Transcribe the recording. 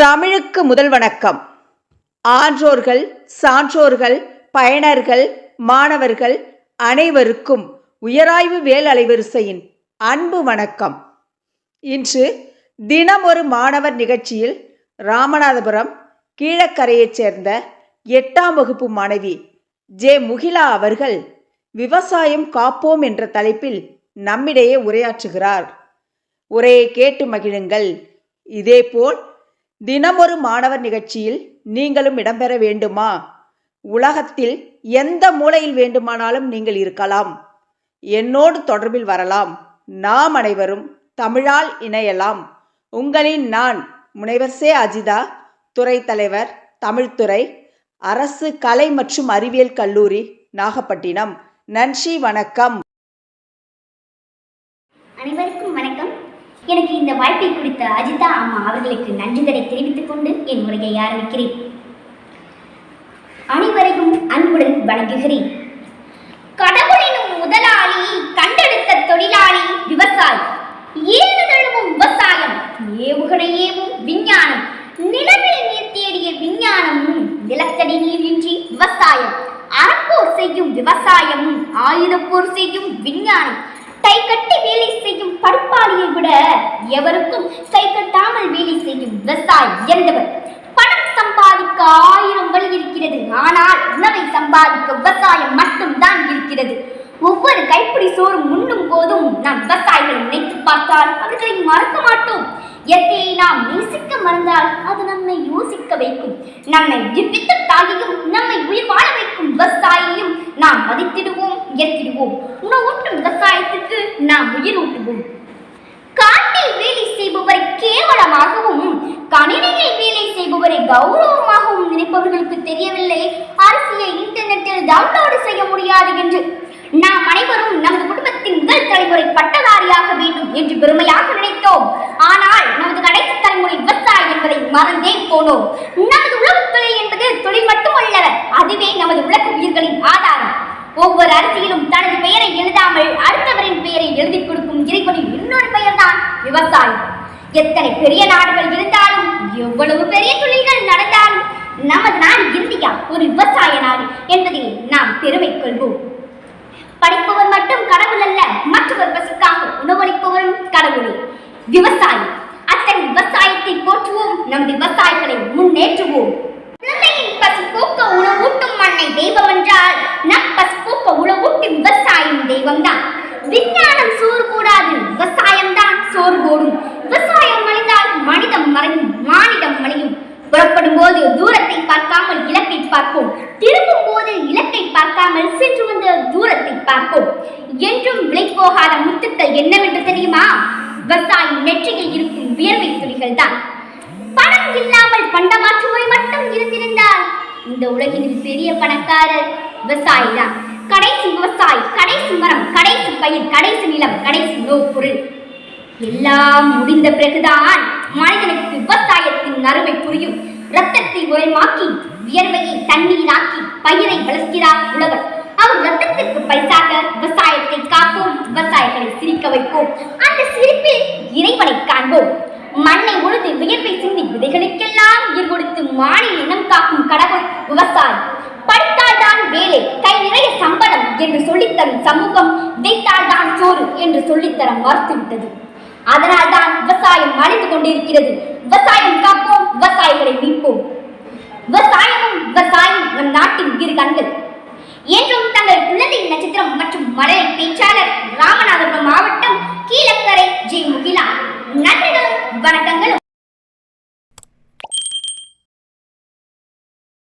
தமிழுக்கு முதல் வணக்கம். ஆன்றோர்கள் சான்றோர்கள் பயனர்கள் மாணவர்கள் அனைவருக்கும் உயராய்வு வேல் அலைவரிசையின் அன்பு வணக்கம். இன்று தினம் ஒரு மாணவர் நிகழ்ச்சியில் ராமநாதபுரம் கீழக்கரையைச் சேர்ந்த எட்டாம் வகுப்பு மாணவி ஜே. முகிலா அவர்கள் விவசாயம் காப்போம் என்ற தலைப்பில் நம்மிடையே உரையாற்றுகிறார். உரையை கேட்டு மகிழுங்கள். இதேபோல் தினமொரு மாணவர் நிகழ்ச்சியில் நீங்களும் இடம்பெற வேண்டுமா? உலகத்தில் எந்த மூலையில் வேண்டுமானாலும் நீங்கள் இருக்கலாம். என்னோடு தொடர்பில் வரலாம். நாம் அனைவரும் தமிழால் இணையலாம். உங்களின் நான் முனைவர் சே. அஜிதா துறை தலைவர் தமிழ்துறை அரசு கலை மற்றும் அறிவியல் கல்லூரி நாகப்பட்டினம். நன்றி வணக்கம் அனைவருக்கும் வணக்கம் எனக்கு இந்த வாய்ப்பை கொடுத்த அஜிதா அம்மா அவர்களுக்கு நன்றிதரை தெரிவித்துக் கொண்டு என் உரையை ஆரம்பிக்கிறேன். அனைவரையும் அன்புடன் வணங்குகிறேன். கடவுளினும் முதலாளி கண்டெடுத்த தொழிலாளி விவசாயி. ஏழு தழுவும் விவசாயம் ஏவுகணையேவும் விஞ்ஞானம். நிலவில் நீர் தேடிய விஞ்ஞானமும் நிலத்தடி நீரின்றி விவசாயம். அறப்போர் செய்யும் விவசாயமும் ஆயுதப்போர் செய்யும் விஞ்ஞானம். கை கட்டி வேலை செய்யும் விட எவருக்கும் கை கட்டாமல் வேலை செய்யும் விவசாயி உயர்ந்தவர் பணம் சம்பாதிக்க ஆயிரம் வழி இருக்கிறது. ஆனால் உணவை சம்பாதிக்க விவசாயம் மட்டும்தான் இருக்கிறது. ஒவ்வொரு கைப்பிடி சோறும் உண்ணும் போதும் நாம் விவசாயிகளை நினைத்து பார்த்தால் அவர்களை மறக்க மாட்டோம். இயற்கையை நாம் நேசிக்க மறந்தால் அது நம்மை யோசிக்க வைக்கும். நம்மை உயிர்ப்பித்த தாயையும் நம்மை உயிர் வாழ வைக்கும் விவசாயியையும் நாம் மதித்திடுவோம் உயர்த்திடுவோம். உணவூட்டும் விவசாயத்திற்கு நாம் உயிர் ஊட்டுவோம். காட்டில் வேலை செய்பவரை கேவலமாகவும் கணினியில் வேலை செய்பவரை கௌரவமாகவும் நினைப்பவர்களுக்கு தெரியவில்லை. அரசியை இன்டர்நெட்டில் டவுன்லோடு செய்ய முடியாது என்று. நாம் அனைவரும் நமது குடும்பத்தின் முதல் தலைமுறை பட்டதாரியாக வேண்டும் என்று பெருமையாக நினைத்தோம். ஆனால் நமது கடைசி தலைமுறை விவசாயி என்பதை மறந்தே போனோம். நமது உழவுத் தொழில் என்பது தொழில் மட்டுமல்ல அதுவே நமது உலக உயிர்களின் ஆதாரம். ஒவ்வொரு அரசியலும் தனது எத்தனை பெரிய நாடுகள் இருந்தாலும் எவ்வளவு பெரிய தொழில்கள் நடந்தாலும் நமது நாடு இந்தியா ஒரு விவசாய நாடு என்பதை நாம் பெருமை கொள்வோம். படிப்பவர் மட்டும் கடவுள் அல்ல மற்றவர் பசிக்காக உணவளிப்பவரும் கடவுளே விவசாயி அத்தகைய விவசாயத்தை போற்றுவோம் நமது விவசாயிகளை முன்னேற்றுவோம் குழந்தையின் பசி போக்க உணவூட்டும் மண்ணை தெய்வம் என்றால் நம் பசி போக்க உணவூட்டும் விவசாயம் தெய்வம்தான் விஞ்ஞானம் சோறு போடாது விவசாயம் தான் சோறு போடும் விவசாயம் மறைந்தால் மனிதம் மறையும் மானிடம் மறையும் புறப்படும் போது தூரத்தை பார்க்காமல் இலக்கை பார்ப்போம். திரும்பும் போது இலக்கை பார்க்காமல் சென்று வந்த தூரத்தை பார்ப்போம். என்றும் விலை போகாத முத்துக்கள் என்னவென்று தெரியுமா? விவசாயி நெற்றியில் இருக்கும் வியர்வை துளிகள் தான். பணம் இல்லாமல் பண்டமாற்று முறை மட்டும் இருந்திருந்தால் இந்த உலகின் பெரிய பணக்காரர் விவசாயி தான். கடைசி விவசாயி கடைசி மரம் கடைசி பயிர் கடைசி நிலம் கடைசி நோ எல்லாம் முடிந்த பிறகுதான் மனிதனுக்கு விவசாயத்தின் அருமை புரியும். ரத்தத்தை உயர்மாக்கி வியர்வையை தண்ணீராக்கி பயிரை வளர்க்கிறார் உழவர் அவர் ரத்தத்திற்கு பைசாக விவசாயத்தை காப்போம் விவசாயிகளை சிரிக்க வைப்போம். அந்த சிரிப்பில் இறைவனை காண்போம். மண்ணை உழுது வியர்வை சிந்தி விதைகளுக்கெல்லாம் உயிர் கொடுத்து மானிய இனம் காக்கும் கடவுள் விவசாயி. படித்தால் தான் வேலை கை நிறைய சம்பளம் என்று சொல்லித்தரும் சமூகம் விதைத்தால்தான் சோறு என்று சொல்லித்தர மறுத்துவிட்டது. அதனால் தான் விவசாயம் அழிந்து கொண்டிருக்கிறது. விவசாயம் காப்போம் விவசாயிகளை மீட்போம். விவசாயமும் விவசாயம் நம் நாட்டின் இரு கண்கள். என்றும் தங்கள் குழந்தை நட்சத்திரம் மற்றும் மலரை பேச்சாளர் ராமநாதபுரம் மாவட்டம்